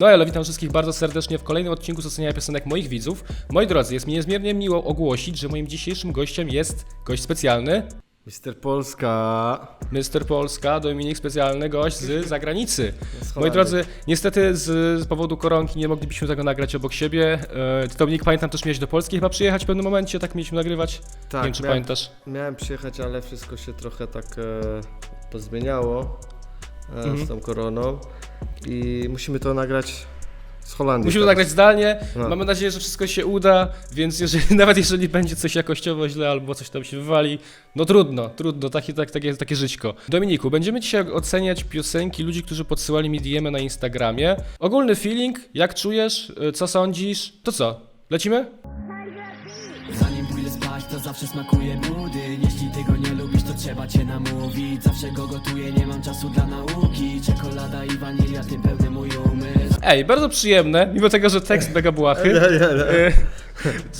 No elo, witam wszystkich bardzo serdecznie w kolejnym odcinku z oceniania piosenek moich widzów. Moi drodzy, jest mi niezmiernie miło ogłosić, że moim dzisiejszym gościem jest gość specjalny, Mister Polska. Mr. Polska, Dominik specjalny gość z zagranicy. Z Moi drodzy, niestety z, z powodu koronki nie moglibyśmy tego nagrać obok siebie. E, Dominik, pamiętam też miałeś do Polski chyba przyjechać w pewnym momencie, tak mieliśmy nagrywać. Tak, nie wiem, czy miałem, pamiętasz. miałem przyjechać, ale wszystko się trochę tak e, pozmieniało e, Mhm. z tą koroną i musimy to nagrać z Holandii. Musimy to teraz. nagrać zdalnie. No. Mamy nadzieję, że wszystko się uda, więc jeżeli, nawet jeżeli będzie coś jakościowo źle albo coś tam się wywali, no trudno, trudno, takie, tak, takie, takie żyćko. Dominiku, będziemy dzisiaj oceniać piosenki ludzi, którzy podsyłali mi DM na Instagramie. Ogólny feeling, jak czujesz, y, co sądzisz, to co, lecimy? Zanim pójdę spać, to zawsze smakuje budyń Jeśli tego nie trzeba cię namówić Zawsze go gotuję, nie mam czasu dla nauki Czekolada i wanilia, tym pełny mój umysł Ej, bardzo przyjemne, mimo tego, że tekst mega błahy. Nie, nie, nie. Y,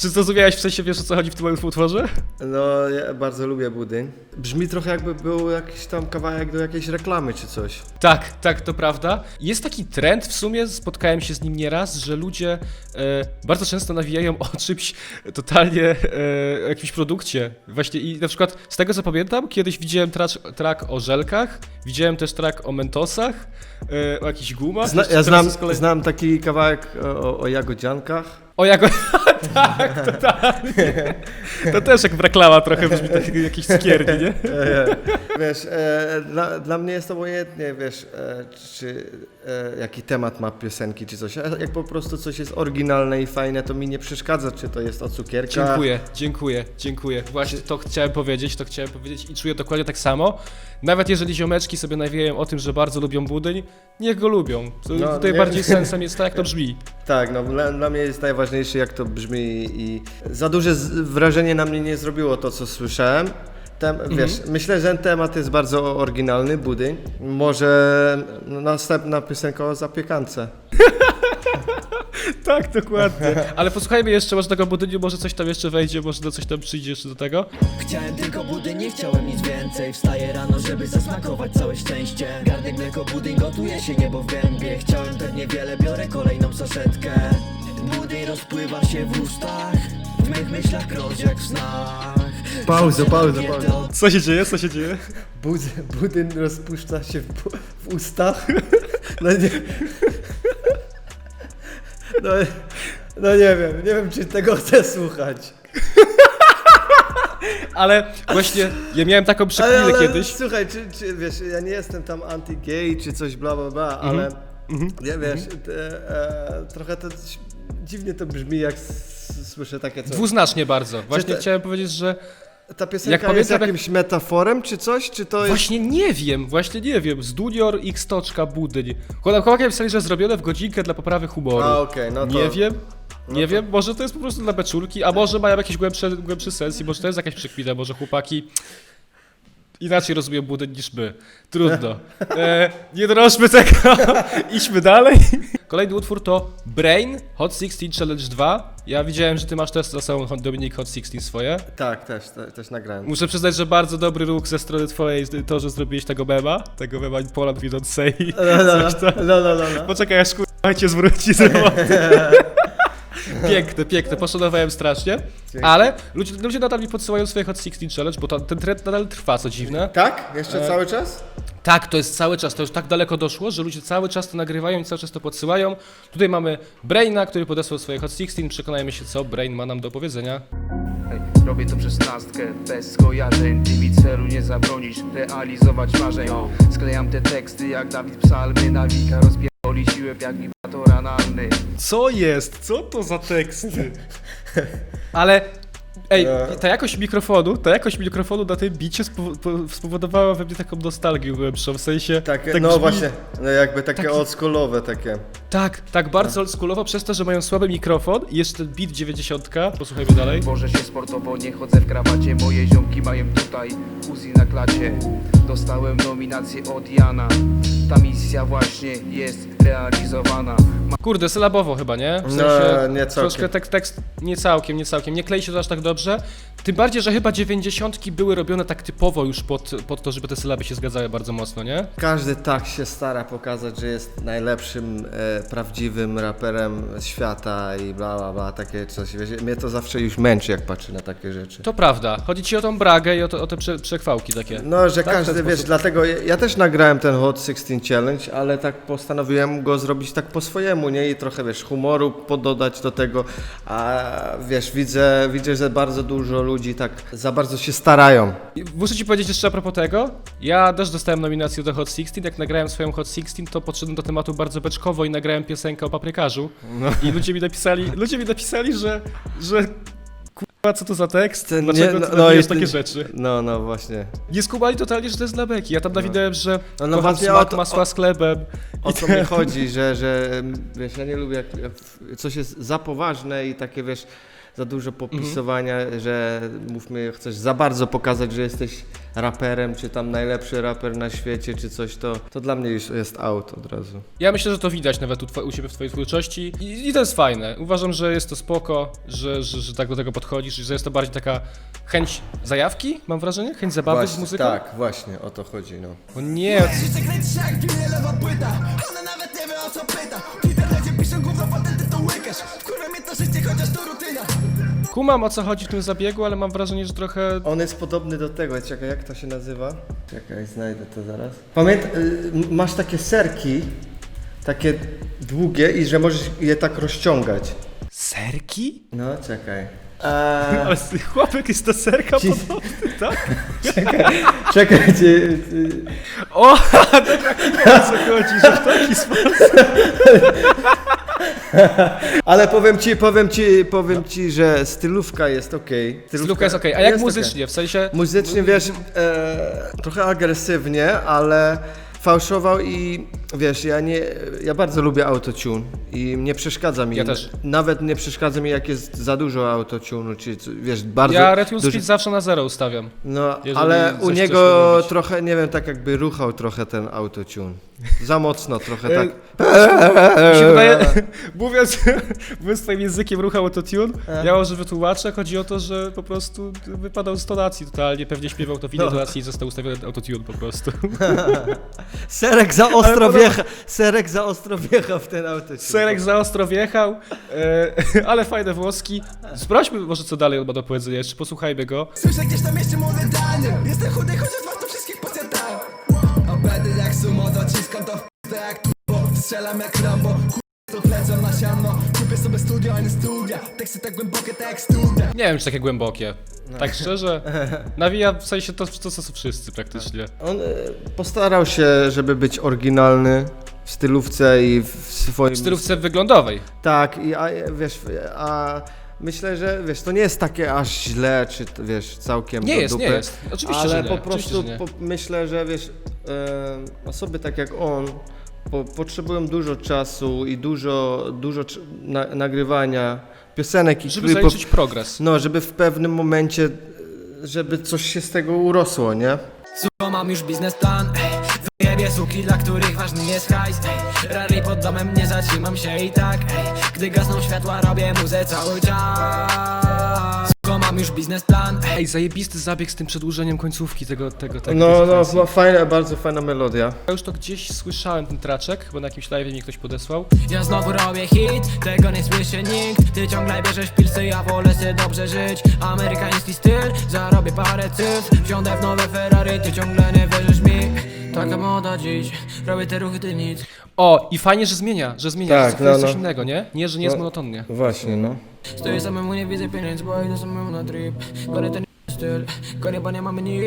Czy zrozumiałeś w sensie, wiesz o co chodzi w tym utworze? No, ja bardzo lubię budyń. Brzmi trochę jakby był jakiś tam kawałek do jakiejś reklamy czy coś. Tak, tak, to prawda. Jest taki trend, w sumie spotkałem się z nim nieraz, że ludzie e, bardzo często nawijają o czymś totalnie, e, o jakimś produkcie. Właśnie i na przykład z tego co pamiętam, kiedyś widziałem track, track o żelkach, widziałem też track o mentosach, e, o jakichś gumach. Zna, ja znam, znam taki kawałek o, o jagodziankach. O jako... tak, totalnie. To też jak reklama trochę brzmi tak, jakiś skierni, nie? E, wiesz, e, dla, dla mnie jest obojętnie, wiesz, e, czy e, jaki temat ma piosenki czy coś. Jak po prostu coś jest oryginalne i fajne, to mi nie przeszkadza, czy to jest o cukierkach. Dziękuję, dziękuję, dziękuję. Właśnie to chciałem powiedzieć, to chciałem powiedzieć i czuję dokładnie tak samo. Nawet jeżeli ziomeczki sobie nawijają o tym, że bardzo lubią budyń, niech go lubią. To No, tutaj nie- bardziej sensem jest to, jak to brzmi. Tak, no dla, dla mnie jest najważniejsze, jak to brzmi i za duże wrażenie na mnie nie zrobiło to, co słyszałem. Tem, Mhm. Wiesz, myślę, że ten temat jest bardzo oryginalny, budyń. Może następna piosenka o zapiekance. Tak, dokładnie. Ale posłuchajmy jeszcze może tego budyniu, może coś tam jeszcze wejdzie, może do coś tam przyjdzie jeszcze do tego. Chciałem tylko budyń, nie chciałem nic więcej Wstaję rano, żeby zasmakować całe szczęście Garnek mleko, budyń, gotuje się niebo w gębie Chciałem pewnie wiele, biorę kolejną saszetkę Budyń rozpływa się w ustach W mych myślach krąży jak w snach Pauza, pauza, pauza. Co się dzieje, co się dzieje? Bud, budyń rozpuszcza się w, w ustach. No nie. No, no nie wiem, nie wiem czy tego chcę słuchać. Ale właśnie ja miałem taką przekminę kiedyś. Słuchaj, czy, czy wiesz, ja nie jestem tam anti-gay czy coś bla bla bla, ale nie wiesz, te, e, trochę to dziwnie to brzmi jak słyszę takie coś. Dwuznacznie bardzo. Właśnie to- chciałem powiedzieć, że Ta jak piosenka jest pamiętam, jak- jakimś metaforem czy coś, czy to jest... Właśnie nie wiem, właśnie nie wiem. Z Junior X budyń. Chłopaki napisali, że zrobione w godzinkę dla poprawy humoru. A, okej, no to... Nie wiem. Nie to- wiem, może to jest po prostu dla beczulki, a może mają jakiś głębszy, głębszy sens i może to jest jakaś przekmina, może chłopaki inaczej rozumieją budyń niż my. Trudno. E, nie drążmy tego, idźmy dalej. Kolejny utwór to Brain Hot 16 Challenge 2. Ja widziałem, że ty masz też za sobą Dominik Hot 16 swoje. Tak, też, te, też nagrałem. Muszę przyznać, że bardzo dobry ruch ze strony twojej, to, że zrobiłeś tego mema, tego mema Poland We Don't Say. No, no, tam. no, no, no, no. Poczekaj, aż kurwa cię zwróci z roboty. Piękne, piękne, poszanowałem strasznie. Ale ludzie, ludzie nadal mi podsyłają swoje Hot 16 Challenge, bo to, ten trend nadal trwa, co dziwne. Tak? Jeszcze E, cały czas? Tak, to jest cały czas, to już tak daleko doszło, że ludzie cały czas to nagrywają i cały czas to podsyłają. Tutaj mamy Braina, który podesłał swoje Hot 16, przekonajmy się, co Brain ma nam do powiedzenia. Ej, Robię to przez szesnastkę, bez skojarzeń Ty mi celu nie zabronisz, realizować marzeń Sklejam te teksty jak Dawid Psalmy Nawika rozpierdoli siłę jak wibrator analny Co jest? Co to za teksty? Ale. Ej, E. ta jakość mikrofonu, ta jakość mikrofonu na tym bicie spowo- po- spowodowała we mnie taką nostalgię głębszą, w sensie... Tak, tak no brzmi- właśnie, no jakby takie taki- oldschoolowe takie. Tak, tak bardzo oldschoolowo przez to, że mają słaby mikrofon i jeszcze ten beat 90. Posłuchajmy dalej. Boże się sportowo, nie chodzę w krawacie Moje ziomki mają tutaj Uzi na klacie Dostałem nominację od Jana Ta misja właśnie jest realizowana Kurde, sylabowo chyba, nie? W No, nie całkiem. Troszkę tekst, tekst nie całkiem, nie całkiem. Nie klei się to aż tak dobrze. Tym bardziej, że chyba dziewięćdziesiątki były robione tak typowo już pod, pod to, żeby te sylaby się zgadzały bardzo mocno, nie? Każdy tak się stara pokazać, że jest najlepszym, e, prawdziwym raperem świata i bla bla bla, takie coś. Wiesz, mnie to zawsze już męczy, jak patrzę na takie rzeczy. To prawda. Chodzi ci o tą bragę i o, to, o te prze, przechwałki takie. No, że Tak, każdy, wiesz, sposób. dlatego ja, ja też nagrałem ten Hot 16 Challenge, ale tak postanowiłem go zrobić tak po swojemu, nie? I trochę, wiesz, humoru pododać do tego, a wiesz, widzę, widzę, że bardzo dużo ludzi tak za bardzo się starają. I Muszę ci powiedzieć jeszcze a propos tego. Ja też dostałem nominację do Hot 16. Jak nagrałem swoją Hot 16, to podszedłem do tematu bardzo beczkowo i nagrałem piosenkę o paprykarzu. No. I ludzie mi napisali, ludzie mi napisali, że, że kurwa, co to za tekst? Ten Dlaczego nie- no- no i ten- takie rzeczy? No, no właśnie. Nie skumali totalnie, że to jest dla beki. Ja tam nawidałem, że No, no kocham właśnie smak to- masła z chlebem. O co mi chodzi, że, że em, wiesz, ja nie lubię jak jak coś jest za poważne i takie wiesz, za dużo popisowania, że mówmy, chcesz za bardzo pokazać, że jesteś raperem, czy tam najlepszy raper na świecie, czy coś, to, to dla mnie już jest out od razu. Ja myślę, że to widać nawet u, u siebie w twojej twórczości I, i to jest fajne. Uważam, że jest to spoko, że, że, że tak do tego podchodzisz, że jest to bardziej taka chęć zajawki, mam wrażenie? Chęć zabawy z Właśnie, muzyką? Tak, właśnie, o to chodzi, no. O nie, Życie kręci się jak lewa płyta Ona nawet nie wie o co pyta łykasz Wkurwia mnie to życie, chociaż to rutyna kumam o co chodzi w tym zabiegu, ale mam wrażenie, że trochę... On jest podobny do tego, czekaj, jak to się nazywa? Czekaj, znajdę to zaraz. Pamiętaj, masz takie serki, takie długie i że możesz je tak rozciągać. Serki? No, czekaj. Eee, Ale chłopek jest to serka Ci- podobny, tak? czekaj, czy, O, dobra, o co chodzi, że w taki sposób... Ale powiem ci, powiem ci, powiem ci, że stylówka jest okej. Stylówka jest okej, a jak muzycznie? W sensie... Muzycznie, wiesz, e, trochę agresywnie, ale fałszował i wiesz, ja nie, ja bardzo lubię autotune i nie przeszkadza mi. Ja też. Nawet nie przeszkadza mi, jak jest za dużo autotunu, czy co- wiesz, bardzo Ja Retune dużo- Speed zawsze na zero ustawiam. No, jeżeli ale coś u chcesz niego trochę, nie wiem, tak jakby ruchał trochę ten autotune. Za mocno trochę tak. Mi się wydaje, mówiąc, mówiąc twoim językiem ruchał autotune, ja może wytłumaczę, chodzi o to, że po prostu wypadał z tonacji totalnie, pewnie śpiewał to w innej tonacji i został ustawiony autotune po prostu. Serek za ostro wjecha, serek za ostro wjecha w ten autotune. Serek za ostro wjechał, e, ale fajne włoski. Sprawdźmy może co dalej on ma do powiedzenia, jeszcze posłuchajmy go. Słyszę gdzieś tam jeszcze młode danie Jestem chudy, chociaż was to wszystkich pocjętałem A będę jak sumo, to w jak turbo Strzelam jak Rambo, to lecą na siano Kupię sobie studio, a nie studia Teksty tak głębokie, tak jak studia Nie wiem, czy takie głębokie. Tak szczerze, nawija w sensie to, to co są wszyscy praktycznie. On e, postarał się, żeby być oryginalny w stylówce i w swoim... W stylówce wyglądowej. Tak, i a, wiesz, a myślę, że wiesz, to nie jest takie aż źle, czy to, wiesz, całkiem Nie do jest, dupy, nie jest. Oczywiście, ale że nie. po Oczywiście, prostu że nie. po, myślę, że wiesz, e, osoby tak jak on po, potrzebują dużo czasu i dużo, dużo cz- na, nagrywania piosenek i Żeby klipów, zaliczyć progres. no, żeby w pewnym momencie, e, żeby coś się z tego urosło, nie? Suko, mam już biznesplan ej Wyjebie suki, dla których ważny jest hajs ej. Rally pod domem, nie zatrzymam się i tak ej. Gdy gasną światła, robię muzę cały czas. Suko, mam już biznesplan ej. Ej, zajebisty zabieg z tym przedłużeniem końcówki tego, tego, tego. No, no, była fajna, bardzo fajna melodia. Ja już to gdzieś słyszałem, ten traczek, chyba na jakimś live mi ktoś podesłał. Ja znowu robię hit, tego nie słyszy nikt. Ty ciągle bierzesz pilsy, ja wolę sobie dobrze żyć. Amerykański styl, zarobię parę cyfr. Wsiądę w nowe Ferrari, ty ciągle nie wierzysz mi Taka moda dziś, robię te ruchy, ty nic O, i fajnie, że zmienia, że zmienia, Tak, że jest no, coś no. innego, nie? Nie, że nie jest No. monotonnie. Właśnie, no. Stoję samemu, nie widzę pieniędzy, bo idę samemu na trip ten styl, bo nie mamy nic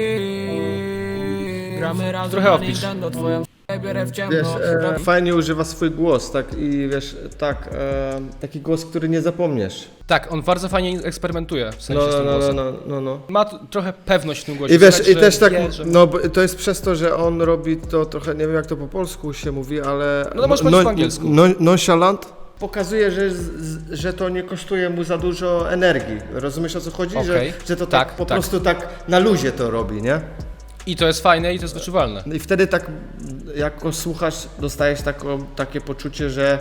Gramy razem Trochę na opisz. Nintendo, twoją biorę w ciemno Wiesz, e, fajnie używa swój głos, tak i wiesz, tak, e, taki głos, który nie zapomniesz. Tak, on bardzo fajnie eksperymentuje, w sensie No, z tym no, no, głosem. no, no, no. Ma t- trochę pewność w tym głosie. I wiesz, Słychać, i też że tak, wie, że- no bo to jest przez to, że on robi to trochę, nie wiem jak to po polsku się mówi, ale... No to możesz powiedzieć po angielsku. No, nonchalant pokazuje, że, z- że to nie kosztuje mu za dużo energii. Rozumiesz o co chodzi? Że, że to tak, Tak, po tak. prostu tak na luzie to robi, nie? I to jest fajne i to jest wyczuwalne. No i wtedy tak, jak go słuchasz, dostajesz taką, takie poczucie, że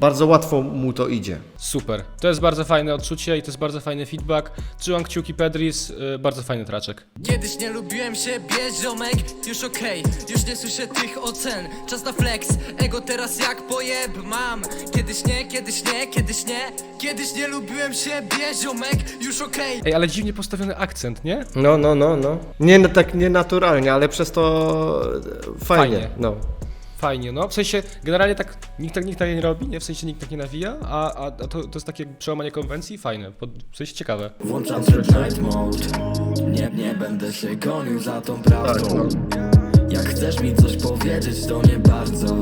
bardzo łatwo mu to idzie. Super. To jest bardzo fajne odczucie i to jest bardzo fajny feedback. Trzymam kciuki Pedris, y, bardzo fajny traczek. Kiedyś nie lubiłem siebie, ziomek, już okej Już nie słyszę tych ocen, czas na flex Ego teraz jak pojeb mam Kiedyś nie, kiedyś nie, kiedyś nie Kiedyś nie lubiłem siebie, ziomek, już okej Ej, ale dziwnie postawiony akcent, nie? No, no, no, no. Nie no, tak nienaturalnie, ale przez to e, fajnie. Fajnie. No. Fajnie, no. W sensie, generalnie tak nikt tak, nikt tak nie robi, nie? W sensie nikt tak nie nawija, a, a, a to, to jest takie przełamanie konwencji, fajne, pod, w sensie ciekawe. Włączam tryb night mode Nie, nie będę się gonił za tą prawdą Jak chcesz mi coś powiedzieć to nie bardzo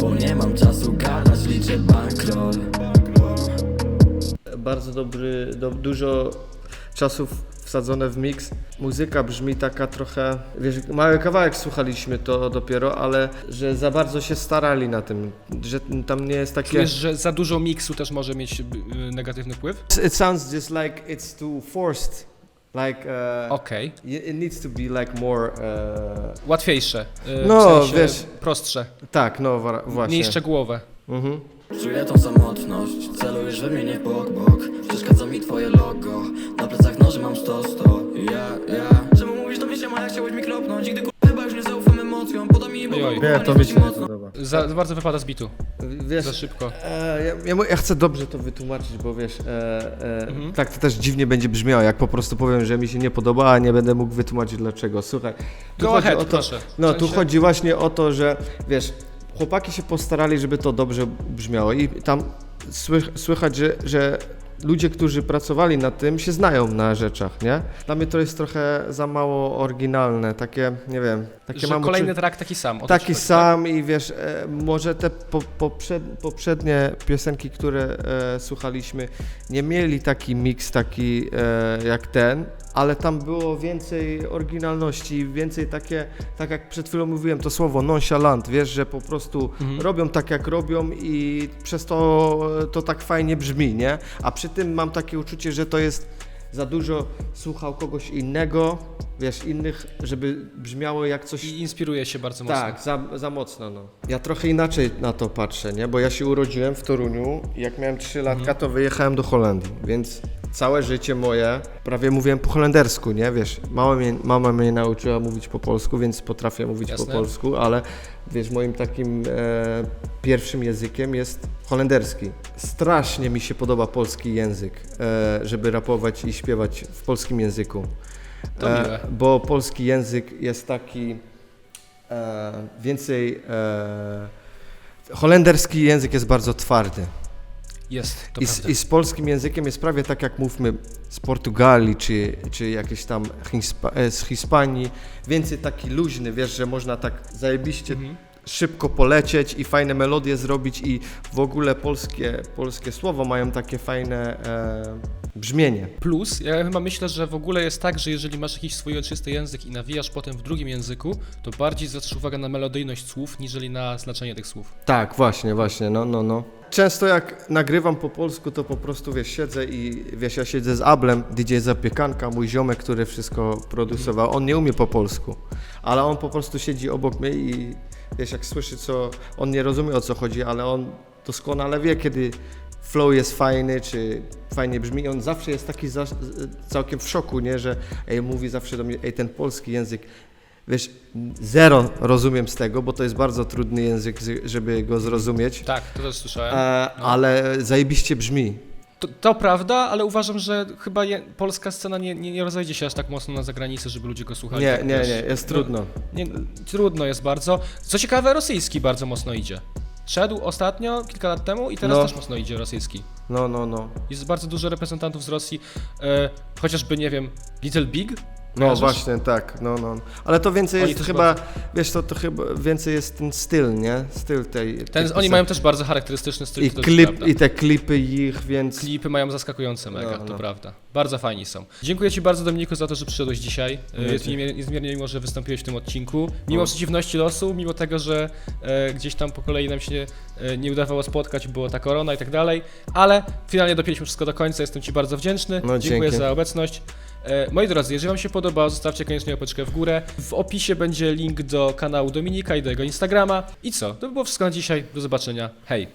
Bo nie mam czasu gadać, liczę bankroll Bardzo dobry, do, dużo czasów wsadzone w mix. Muzyka brzmi taka trochę, wiesz, mały kawałek słuchaliśmy to dopiero, ale że za bardzo się starali na tym, że tam nie jest takie... Czujesz, że za dużo miksu też może mieć y, negatywny wpływ? It sounds just like it's too forced. Like, uh, Okej. it needs to be like more... Uh, Łatwiejsze. y, No, w sensie wiesz. Prostsze. tak, no wa- właśnie. Mniej szczegółowe. Mhm. Czuję tą samotność, celujesz we mnie nie bok, bok mi twoje logo, na plecach noży mam sto, sto Ja, ja Czemu mówisz do mnie siema, jak chciałeś mi klopnąć Nigdy kurwa chyba już nie zaufam emocjom Podaj mi bo Ojoj. Nie, to mi się nie podoba. Za, za bardzo wypada z bitu. Wiesz, Za szybko. E, ja, ja, mu- ja chcę dobrze to wytłumaczyć, bo wiesz, e, e, Mhm. tak to też dziwnie będzie brzmiało, jak po prostu powiem, że mi się nie podoba, a nie będę mógł wytłumaczyć dlaczego. Słuchaj, tu Go chodzi ahead, o to, proszę. no W tu sensie- chodzi właśnie o to, że wiesz, chłopaki się postarali, żeby to dobrze brzmiało i tam słych, słychać, że, że ludzie, którzy pracowali nad tym, się znają na rzeczach, nie? Dla mnie to jest trochę za mało oryginalne, takie, nie wiem, takie Że mam uczy- kolejny track taki sam. Taki chodzi, tak? sam i wiesz, e, może te po, poprzed, poprzednie piosenki, które e, słuchaliśmy, nie mieli taki miks taki e, jak ten, ale tam było więcej oryginalności, więcej takie, tak jak przed chwilą mówiłem, to słowo nonchalant, wiesz, że po prostu Mhm. robią tak jak robią i przez to to tak fajnie brzmi, nie? A przy tym mam takie uczucie, że to jest za dużo słuchał kogoś innego, wiesz, innych, żeby brzmiało jak coś I inspiruje się bardzo mocno. tak, za, za mocno, no. Ja trochę inaczej na to patrzę, nie? Bo ja się urodziłem w Toruniu i jak miałem 3 latka, Mhm. to wyjechałem do Holandii, więc całe życie moje prawie mówiłem po holendersku, nie? Wiesz, mama mnie, mama mnie nauczyła mówić po polsku, więc potrafię mówić Jasne. po polsku, ale wiesz, moim takim e, pierwszym językiem jest holenderski. Strasznie mi się podoba polski język, e, żeby rapować i śpiewać w polskim języku. To miłe. bo polski język jest taki e, więcej. E, holenderski język jest bardzo twardy. Jest, to I z. I z polskim językiem jest prawie tak jak mówmy z Portugalii, czy, czy jakieś tam e, z Hiszpanii. Więcej taki luźny, wiesz, że można tak zajebiście Mhm. szybko polecieć i fajne melodie zrobić i w ogóle polskie, polskie słowo mają takie fajne e, brzmienie. Plus, ja chyba myślę, że w ogóle jest tak, że jeżeli masz jakiś swój ojczysty język i nawijasz potem w drugim języku, to bardziej zwracasz uwagę na melodyjność słów, niżeli na znaczenie tych słów. Tak, właśnie, właśnie, no, no, no. Często jak nagrywam po polsku, to po prostu, wiesz, siedzę i, wiesz, ja siedzę z Ablem, DJ Zapiekanka, mój ziomek, który wszystko produkował, on nie umie po polsku, ale on po prostu siedzi obok mnie i, wiesz, jak słyszy, co, on nie rozumie, o co chodzi, ale on doskonale wie, kiedy flow jest fajny, czy fajnie brzmi. On zawsze jest taki za, całkiem w szoku, nie, że ej, mówi zawsze do mnie, ej, ten polski język, wiesz, zero rozumiem z tego, bo to jest bardzo trudny język, żeby go zrozumieć, Tak, to też słyszałem. e, ale zajebiście brzmi. To, to prawda, ale uważam, że chyba je, polska scena nie, nie, nie rozejdzie się aż tak mocno na zagranicę, żeby ludzie go słuchali. Nie, tak nie, nie, jest No, trudno. Nie, trudno jest bardzo. Co ciekawe, rosyjski bardzo mocno idzie. Szedł ostatnio, kilka lat temu i teraz No. też mocno idzie rosyjski. No, no, no. Jest bardzo dużo reprezentantów z Rosji, e, chociażby, nie wiem, Little Big? No Kojarzysz? właśnie, tak, no, no. Ale to więcej Oni jest też chyba, wiesz, to, to chyba więcej jest ten styl, nie? Styl tej... Ten, oni piosenki. mają też bardzo charakterystyczny styl, I, to też klip, prawda. I te klipy ich, więc... Klipy mają zaskakujące mega, No, to no. prawda. Bardzo fajni są. Dziękuję Ci bardzo Dominiku za to, że przyszedłeś dzisiaj. E, No, Jest mi niezmiernie miło, że wystąpiłeś w tym odcinku. Mimo No. przeciwności losu, mimo tego, że e, gdzieś tam po kolei nam się e, nie udawało spotkać, była ta korona i tak dalej, ale finalnie dopięliśmy wszystko do końca, jestem Ci bardzo wdzięczny. No, Dziękuję dzięki. za obecność. E, Moi drodzy, jeżeli Wam się podoba, zostawcie koniecznie łapeczkę w górę. W opisie będzie link do kanału Dominika i do jego Instagrama. I co? To by było wszystko na dzisiaj. Do zobaczenia. Hej!